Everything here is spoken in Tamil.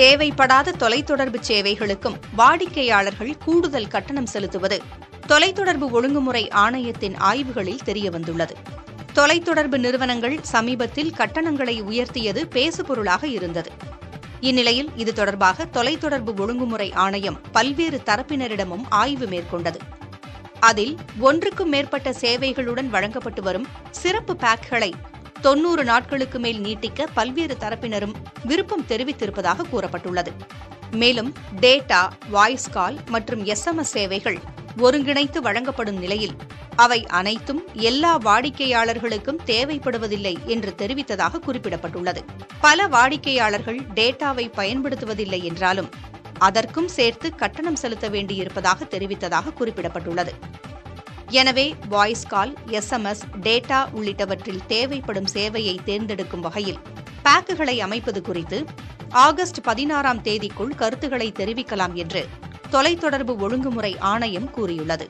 தேவைப்படாத தொலைத்தொடர்பு சேவைகளுக்கும் வாடிக்கையாளர்கள் கூடுதல் கட்டணம் செலுத்துவது தொலைத்தொடர்பு ஒழுங்குமுறை ஆணையத்தின் ஆய்வுகளில் தெரியவந்துள்ளது. தொலைத்தொடர்பு நிறுவனங்கள் சமீபத்தில் கட்டணங்களை உயர்த்தியது பேசுபொருளாக இருந்தது. இந்நிலையில் இது தொடர்பாக தொலைத்தொடர்பு ஒழுங்குமுறை ஆணையம் பல்வேறு தரப்பினரிடமும் ஆய்வு மேற்கொண்டது. அதில் ஒன்றுக்கும் மேற்பட்ட சேவைகளுடன் வழங்கப்பட்டு வரும் சிறப்பு பேக்குகளை தொன்னூறு நாட்களுக்கு மேல் நீட்டிக்க பல்வேறு தரப்பினரும் விருப்பம் தெரிவித்திருப்பதாக கூறப்பட்டுள்ளது. மேலும் டேட்டா வாய்ஸ் கால் மற்றும் எஸ்எம்எஸ் சேவைகள் ஒருங்கிணைத்து வழங்கப்படும் நிலையில் அவை அனைத்தும் எல்லா வாடிக்கையாளர்களுக்கும் தேவைப்படுவதில்லை என்று தெரிவித்ததாக குறிப்பிடப்பட்டுள்ளது. பல வாடிக்கையாளர்கள் டேட்டாவை பயன்படுத்துவதில்லை என்றாலும் அதற்கும் சேர்த்து கட்டணம் செலுத்த வேண்டியிருப்பதாக தெரிவித்ததாக குறிப்பிடப்பட்டுள்ளது. எனவே வாய்ஸ் கால் எஸ்எம்எஸ் டேட்டா உள்ளிட்டவற்றில் தேவைப்படும் சேவையை தேர்ந்தெடுக்கும் வகையில் பேக்குகளை அமைப்பது குறித்து ஆகஸ்ட் பதினாறாம் தேதிக்குள் கருத்துக்களை தெரிவிக்கலாம் என்று தொலைத்தொடர்பு ஒழுங்குமுறை ஆணையம் கூறியுள்ளது.